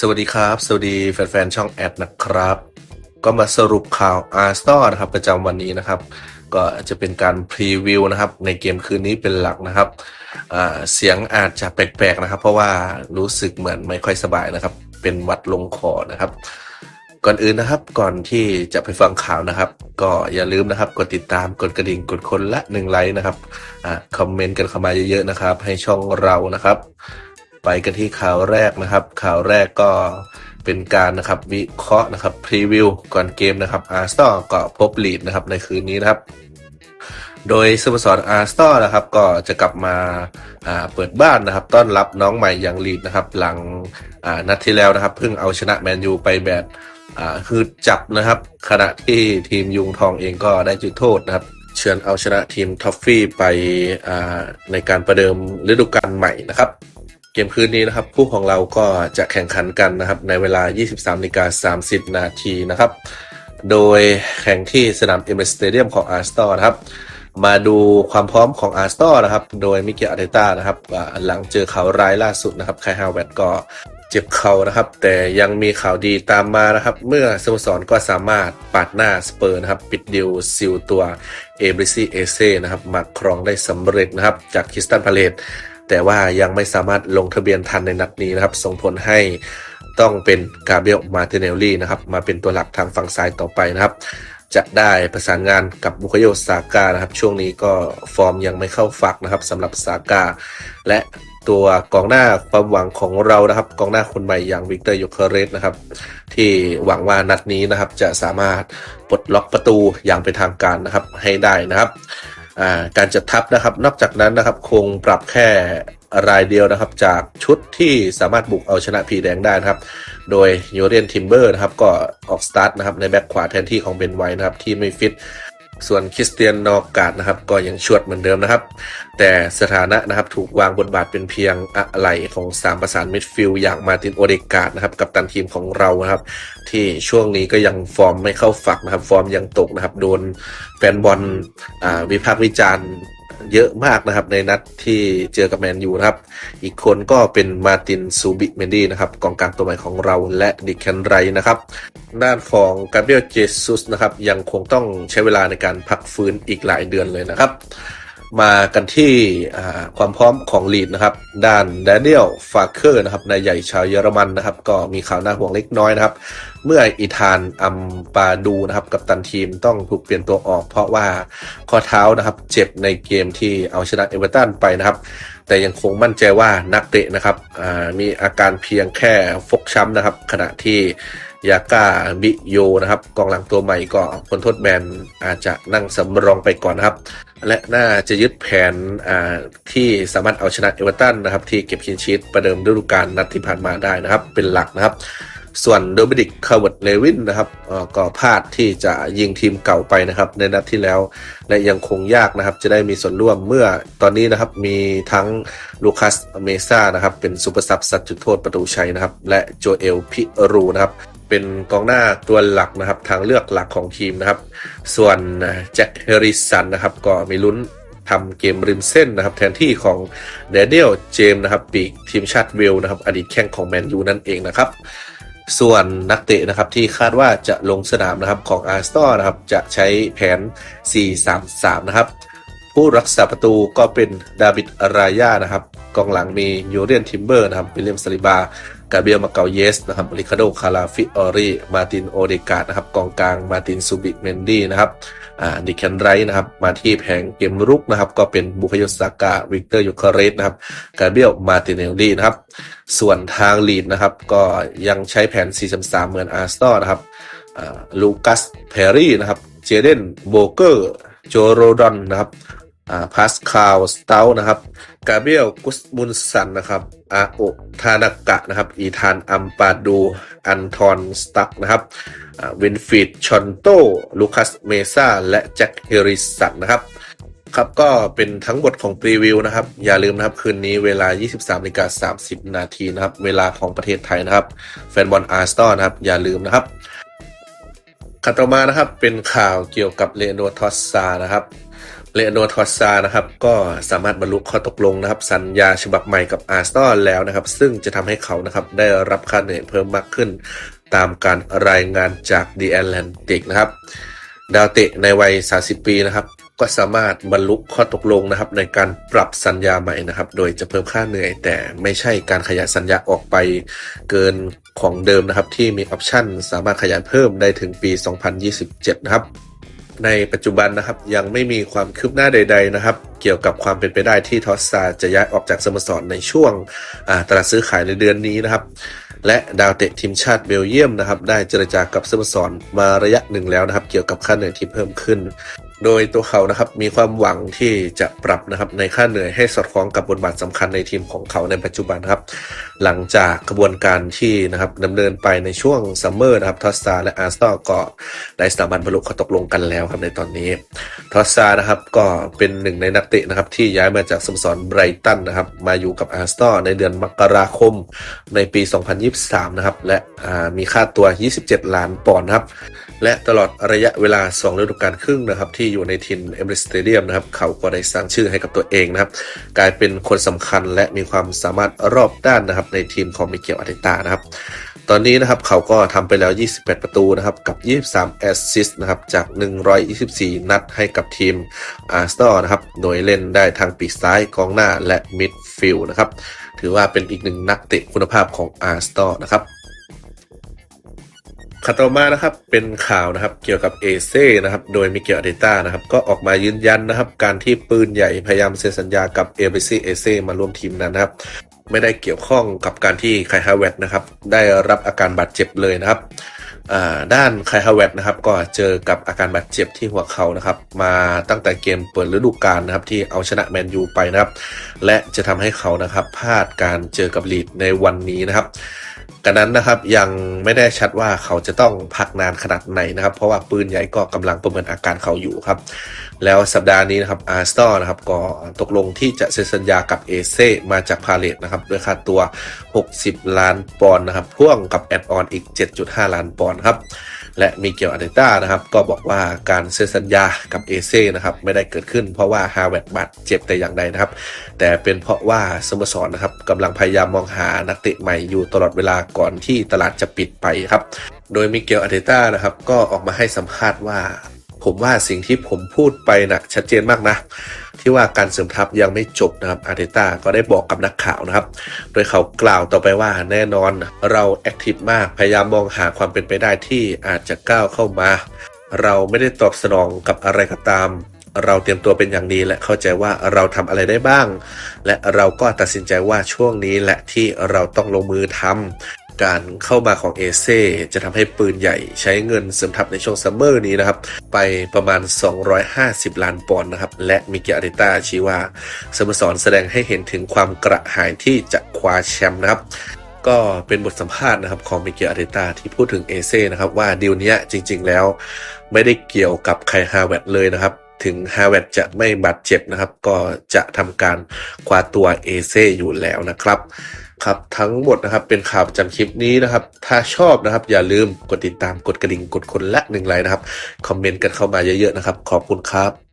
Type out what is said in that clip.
สวัสดีครับ สวัสดีแฟนๆช่องแอดนะครับ ก็มาสรุปข่าว a r s t o r นะครับประจำวันนี้นะครับ ก็จะเป็นการพรีวิวนะครับ ในเกมคืนนี้เป็นหลักนะครับเสียงอาจจะแปลกๆนะครับ เพราะว่ารู้สึกเหมือนไม่ค่อยสบายนะครับ เป็นวัดลงคอนะครับ ก่อนอื่นนะครับก่อนที่จะไปฟังข่าวนะครับ ก็อย่าลืมนะครับ กดติดตามกดกระดิ่งกดคนละหนึ่งไลค์นะครับอคอมเมนต์กันเข้ามาเยอะๆนะครับ ให้ช่องเรานะครับ ไปกันที่ข่าวแรกนะครับ ข่าวแรกก็เป็นการนะครับวิเคราะห์นะครับพรีวิวก่อนเกมนะครับอาร์สตอก็พบลีดนะครับในคืนนี้นะครับ โดยสโมสรอาร์สตอนะครับก็จะกลับมาาเปิดบ้านนะครับ ต้อนรับน้องใหม่อย่างลีดนะครับ หลังอ่านัดที่แล้วนะครับ เพิ่งเอาชนะแมนยูไปแบบคือจับนะครับ ขณะที่ทีมยุงทองเองก็ได้จุดโทษนะครับเฉือนเอาชนะทีมท็อฟฟี่ไปในการประเดิมฤดูกาลใหม่นะครับ เกมคืนนี้นะครับคู่ของเราก็จะแข่งขันกันนะครับในเวลา 23นาฬิกา30 นาทีนะครับ โดยแข่งที่สนามเอเมสเตเดียมของอาร์สตอนะครับ มาดูความพร้อมของอาร์สตอนะครับ โดยมิเกลอาร์เตต้านะครับหลังเจอเข่าร้ายล่าสุดนะครับไคฮาวเวตก็เจ็บเข่านะครับ แต่ยังมีข่าวดีตามมานะครับ เมื่อสโมสรก็สามารถปาดหน้าสเปอร์นะครับ ปิดดิวซิลตัวเอบริซีเอเซนะครับมาครองได้สำเร็จนะครับ จากคิสตันพาเลต แต่ว่ายังไม่สามารถลงทะเบียนทันในนัดนี้นะครับ ส่งผลให้ต้องเป็นกาเบรียลมาติเนลลี่นะครับ มาเป็นตัวหลักทางฝั่งซ้ายต่อไปนะครับจะได้ประสานงานกับบุคโยซาก้านะครับ ช่วงนี้ก็ฟอร์มยังไม่เข้าฝักนะครับสำหรับซาก้าและตัวกองหน้าความหวังของเรานะครับ กองหน้าคนใหม่อย่างวิกเตอร์โยเคเรสนะครับ ที่หวังว่านัดนี้นะครับจะสามารถปลดล็อกประตูอย่างเป็นทางการนะครับให้ได้นะครับ การจัดทัพนะครับ นอกจากนั้นนะครับคงปรับแค่รายเดียวนะครับ จากชุดที่สามารถบุกเอาชนะผีแดงได้นะครับ โดยโยเรียนทิมเบอร์นะครับ ก็ออกสตาร์ทนะครับในแบ็คขวาแทนที่ของเบนไวท์นะครับ ที่ไม่ฟิต ส่วนคริสเตียนนอกาดนะครับก็ยังชวดเหมือนเดิมนะครับ แต่สถานะนะครับถูกวางบทบาทเป็นเพียงอะไรของสามประสานมิดฟิลด์อย่างมาตินโอเดกาดนะครับกับตันทีมของเรานะครับที่ช่วงนี้ก็ยังฟอร์มไม่เข้าฝักนะครับ ฟอร์มยังตกนะครับ โดนแฟนบอลอวิพากษ์วิจารณ์ เยอะมากนะครับในนัดที่เจอกับแมนยูนะครับ อีกคนก็เป็นมาร์ตินซูบิเมนดี้นะครับกองกลางตัวใหม่ของเราและดิแคนไรนะครับ ด้านของกาเบรียลเจซุสนะครับยังคงต้องใช้เวลาในการพักฟื้นอีกหลายเดือนเลยนะครับ มากันที่ความพร้อมของลีดนะครับ ด้านแดเนียลฟาเคอร์นะครับนายใหญ่ชาวเยอรมันนะครับ ก็มีข่าวน่าห่วงเล็กน้อยนะครับ เมื่ออีธานอัมปาดูนะครับ กับตันทีมต้องถูกเปลี่ยนตัวออก เพราะว่าข้อเท้านะครับ เจ็บในเกมที่เอาชนะเอเวอร์ตันไปนะครับ แต่ยังคงมั่นใจว่านักเตะนะครับมีอาการเพียงแค่ฟกช้ำนะครับ ขณะที่ ยาก้าบิโยนะครับกองหลังตัวใหม่ก็คนโทษแบนอาจจะนั่งสำรองไปก่อนนะครับ และน่าจะยึดแผนที่สามารถเอาชนะเอเวอร์ตันนะครับที่เก็บคินชีตประเดิมฤดูกาลนัดที่ผ่านมาได้นะครับ เป็นหลักนะครับ ส่วนโดมินิกคาร์เวิร์ดเลวินนะครับก็พลาดที่จะยิงทีมเก่าไปนะครับ ในนัดที่แล้วและยังคงยากนะครับ จะได้มีส่วนร่วมเมื่อตอนนี้นะครับมีทั้งลูคัสเมซ่านะครับเป็นซูเปอร์ซับสัตว์จุดโทษประตูชัยนะครับ และโจเอลพิรูนะครับ เป็นกองหน้าตัวหลักนะครับ ทางเลือกหลักของทีมนะครับ ส่วนแจ็คเฮริสันนะครับ ก็มีลุ้นทำเกมริมเส้นนะครับ แทนที่ของเดเนียลเจมนะครับปีกทีมชาติเวลนะครับ อดีตแข้งของแมนยูนั่นเองนะครับ ส่วนนักเตะนะครับที่คาดว่าจะลงสนามนะครับของอาร์สตอนะครับ จะใช้แผน 4-3-3 นะครับ ผู้รักษาประตูก็เป็นดาวิดรายานะครับกองหลังมียูเรียนทิมเบอร์นะครับวิลเลียมซลิบา กาเบียลมาเกาเยสนะครับริคาโดคาราฟิออรีมาตินโอเดกาดนะครับกองกลางมาตินซูบิเมนดี้นะครับอ่าดิแคนไรท์นะครับมาที่แผงเกมรุกนะครับก็เป็นบุคยซากาวิกเตอร์ยูคาเรสนะครับกาเบียลมาตินเนลลี่นะครับส่วนทางลีดนะครับก็ยังใช้แผน 4-3-3เหมือนอาร์สตอนะครับอ่าลูคัสเพรรี่นะครับเจเดนโบเกอร์โจโรดอนนะครับ พาสคาลสเตลนะครับกาเบรียลกุสมุนสันนะครับอาโอทานากะนะครับ อีธานอัมปาดู อันทอนสตักนะครับวินฟิดชอนโต ลูคัสเมซ่า และแจ็คเฮริสันนะครับ ครับก็เป็นทั้งหมดของพรีวิวนะครับ อย่าลืมนะครับ คืนนี้เวลา 23นาฬิกา30 นาทีนะครับ เวลาของประเทศไทยนะครับ แฟนบอลอาร์สตอนะครับ อย่าลืมนะครับขัดต่อมานะครับเป็นข่าวเกี่ยวกับเลโนทอสซานะครับ เลโนทอสซานะครับก็สามารถบรรลุข้อตกลงนะครับ สัญญาฉบับใหม่กับอาร์เซนอลแล้วนะครับ ซึ่งจะทำให้เขานะครับได้รับค่าเหนื่อยเพิ่มมากขึ้น ตามการรายงานจาก The Atlantic นะครับ ดาวเตะในวัย 30 ปีนะครับ ก็สามารถบรรลุข้อตกลงนะครับ ในการปรับสัญญาใหม่นะครับ โดยจะเพิ่มค่าเหนื่อย แต่ไม่ใช่การขยายสัญญาออกไปเกินของเดิมนะครับ ที่มีออปชั่นสามารถขยายเพิ่มได้ถึงปี 2027 นะครับ ในปัจจุบันนะครับยังไม่มีความคืบหน้าใด ๆนะครับ เกี่ยวกับความเป็นไปได้ที่ทอสซาจะย้ายออกจากสโมสรในช่วงตลาดซื้อขายในเดือนนี้นะครับ และดาวเตะทีมชาติเบลเยียมนะครับ ได้เจรจากับสโมสรมาระยะหนึ่งแล้วนะครับ เกี่ยวกับค่าเหนื่อยที่เพิ่มขึ้น โดยตัวเขานะครับมีความหวังที่จะปรับนะครับในค่าเหนื่อยให้สอดคล้องกับบทบาทสำคัญในทีมของเขาในปัจจุบันครับ หลังจากกระบวนการที่นะครับดำเนินไปในช่วงซัมเมอร์นะครับทอสซาและอาร์สตอก็ได้สามารถบรรลุข้อตกลงกันแล้วครับในตอนนี้ทอสซานะครับก็เป็นหนึ่งในนักเตะนะครับที่ย้ายมาจากสโมสรไบรตันนะครับมาอยู่กับอาร์สตอในเดือนมกราคมในปี 2023 นะครับและมีค่าตัว 27 ล้านปอนด์ครับและตลอดระยะเวลา 2 ฤดูกาลครึ่งนะครับที่อยู่ในทีมเอเมริสเตเดียมนะครับ เขาก็ได้สร้างชื่อให้กับตัวเองนะครับ กลายเป็นคนสำคัญและมีความสามารถรอบด้านนะครับในทีมของมิเกลอาร์เตตานะครับ ตอนนี้นะครับเขาก็ทำไปแล้ว 28 ประตูนะครับ กับ 23 แอสซิสต์นะครับ จาก 124 นัดให้กับทีมอาร์เซนอนะครับ โดยเล่นได้ทางปีกซ้ายกองหน้าและมิดฟิลด์นะครับ ถือว่าเป็นอีกหนึ่งนักเตะคุณภาพของอาร์เซนอนะครับ ข่าวต่อมานะครับเป็นข่าวนะครับเกี่ยวกับเอเซ่นะครับโดยมิเกลอาร์เตต้านะครับก็ออกมายืนยันนะครับ การที่ปืนใหญ่พยายามเซ็นสัญญากับเอเบซีเอเซ่มาร่วมทีมนั้นนะครับ ไม่ได้เกี่ยวข้องกับการที่ไคฮาเวตนะครับได้รับอาการบาดเจ็บเลยนะครับด้านไคฮาเวตนะครับก็เจอกับอาการบาดเจ็บที่หัวเข่านะครับมาตั้งแต่เกมเปิดฤดูกาลนะครับที่เอาชนะแมนยูไปนะครับ และจะทำให้เขานะครับพลาดการเจอกับลีดในวันนี้นะครับ กันนั้นนะครับยังไม่ได้ชัดว่าเขาจะต้องพักนานขนาดไหนนะครับ เพราะว่าปืนใหญ่ก็กำลังประเมินอาการเขาอยู่ครับ แล้วสัปดาห์นี้นะครับอาร์สตอนะครับก็ตกลงที่จะเซ็นสัญญากับเอเซมาจากพาเลตนะครับด้วยค่าตัว 60 ล้านปอนด์นะครับพ่วงกับแอดออนอีก 7.5 ล้านปอนด์ครับและมิเกลอาร์เตต้านะครับก็บอกว่าการเซ็นสัญญากับเอเซ่นะครับไม่ได้เกิดขึ้นเพราะว่าฮาเวดบาดเจ็บแต่อย่างใดนะครับ แต่เป็นเพราะว่าสโมสรนะครับกำลังพยายามมองหานักเตะใหม่อยู่ตลอดเวลาก่อนที่ตลาดจะปิดไปครับ โดยมิเกลอาร์เตต้านะครับก็ออกมาให้สัมภาษณ์ว่า ผมว่าสิ่งที่ผมพูดไปนะชัดเจนมากนะ ที่ว่าการเสริมทัพยังไม่จบนะครับอาร์เตต้าก็ได้บอกกับนักข่าวนะครับ โดยเขากล่าวต่อไปว่าแน่นอนเราแอคทีฟมากพยายามมองหาความเป็นไปได้ที่อาจจะก้าวเข้ามา เราไม่ได้ตอบสนองกับอะไรก็ตาม เราเตรียมตัวเป็นอย่างดีและเข้าใจว่าเราทำอะไรได้บ้าง และเราก็ตัดสินใจว่าช่วงนี้แหละที่เราต้องลงมือทำการเข้ามาของเอเซจะทำให้ปืนใหญ่ใช้เงินเสริมทัพในช่วงซัมเมอร์นี้นะครับ ไปประมาณ 250 ล้านปอนด์นะครับ และมิเกอาริต้าชี้ว่าสโมสรแสดงให้เห็นถึงความกระหายที่จะคว้าแชมป์นะครับก็เป็นบทสัมภาษณ์นะครับของมิเกลอาริต้าที่พูดถึงเอเซ่นะครับว่าดีลเนี้ยจริงๆแล้วไม่ได้เกี่ยวกับไคฮาเวตเลยนะครับ ถึงฮาเวดจะไม่บาดเจ็บนะครับ ก็จะทำการคว้าตัวเอเซ่อยู่แล้วนะครับครับทั้งหมดนะครับเป็นข่าวประจำคลิปนี้นะครับ ถ้าชอบนะครับอย่าลืมกดติดตามกดกระดิ่งกดคนละหนึ่งไลค์นะครับ คอมเมนต์กันเข้ามาเยอะๆนะครับ ขอบคุณครับ